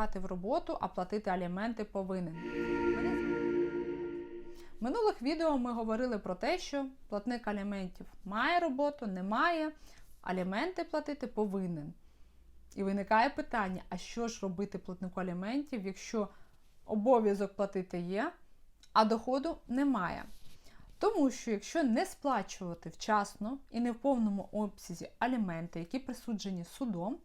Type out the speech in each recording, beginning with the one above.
втратив роботу, а платити аліменти повинен. В минулих відео ми говорили про те, що платник аліментів має роботу, не має, аліменти платити повинен. І виникає питання: а що ж робити платнику аліментів, якщо обов'язок платити є, а доходу немає? Тому що якщо не сплачувати вчасно і не в повному обсязі аліменти, які присуджені судом,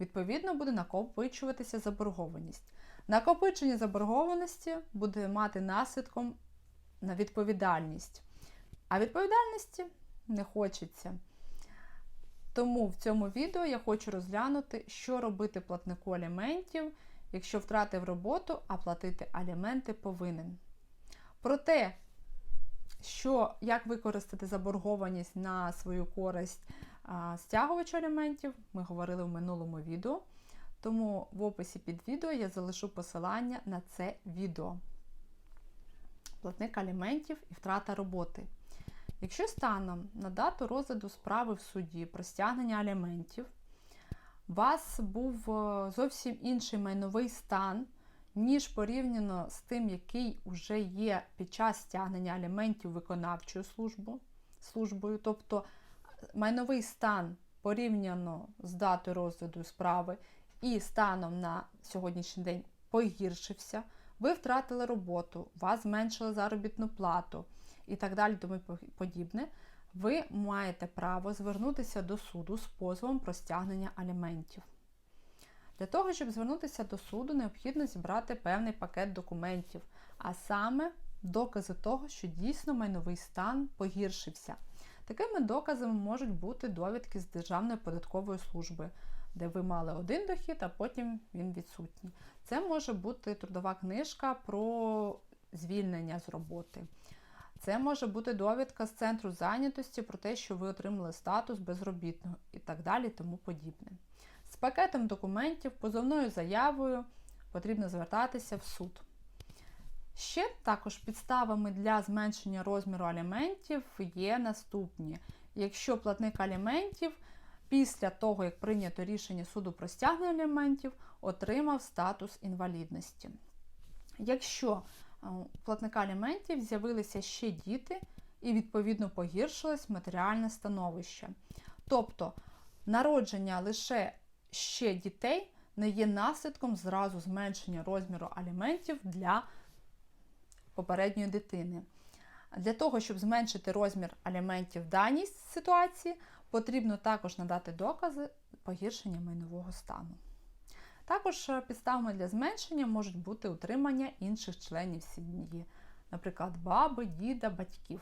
відповідно буде накопичуватися заборгованість. Накопичення заборгованості буде мати наслідком на відповідальність. А відповідальності не хочеться. Тому в цьому відео я хочу розглянути, що робити платнику аліментів, якщо втратив роботу, а платити аліменти повинен. Про те, що як використати заборгованість на свою користь стягувачу аліментів, ми говорили в минулому відео. Тому в описі під відео я залишу посилання на це відео. Платник аліментів і втрата роботи. Якщо станом на дату розгляду справи в суді про стягнення аліментів, у вас був е, зовсім інший майновий стан, ніж порівняно з тим, який вже є під час стягнення аліментів виконавчою службою, тобто майновий стан порівняно з датою розгляду справи і станом на сьогоднішній день погіршився, ви втратили роботу, вас зменшили заробітну плату і так далі, тому подібне, ви маєте право звернутися до суду з позовом про стягнення аліментів. Для того, щоб звернутися до суду, необхідно зібрати певний пакет документів, а саме докази того, що дійсно майновий стан погіршився. Такими доказами можуть бути довідки з Державної податкової служби, де ви мали один дохід, а потім він відсутній. Це може бути трудова книжка про звільнення з роботи. Це може бути довідка з центру зайнятості про те, що ви отримали статус безробітного і так далі, тому подібне. З пакетом документів, позовною заявою потрібно звертатися в суд. Ще також підставами для зменшення розміру аліментів є наступні. Якщо платник аліментів після того, як прийнято рішення суду про стягнення аліментів, отримав статус інвалідності. Якщо у платника аліментів з'явилися ще діти і, відповідно, погіршилось матеріальне становище. Тобто народження лише ще дітей не є наслідком зразу зменшення розміру аліментів для попередньої дитини. Для того, щоб зменшити розмір аліментів в даній ситуації, потрібно також надати докази погіршення майнового стану. Також підставами для зменшення можуть бути утримання інших членів сім'ї, наприклад, баби, діда, батьків.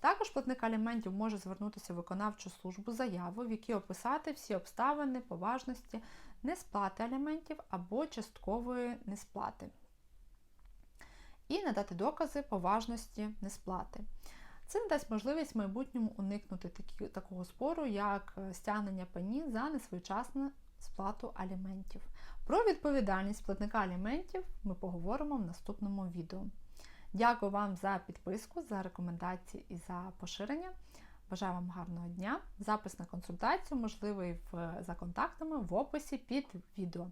Також платник аліментів може звернутися в виконавчу службу заяву, в якій описати всі обставини поважності несплати аліментів або часткової несплати. І надати докази поважності несплати. Це надасть можливість в майбутньому уникнути такі, такого спору, як стягнення пені за несвоєчасну сплату аліментів. Про відповідальність платника аліментів ми поговоримо в наступному відео. Дякую вам за підписку, за рекомендації і за поширення. Бажаю вам гарного дня. Запис на консультацію можливий в, за контактами в описі під відео.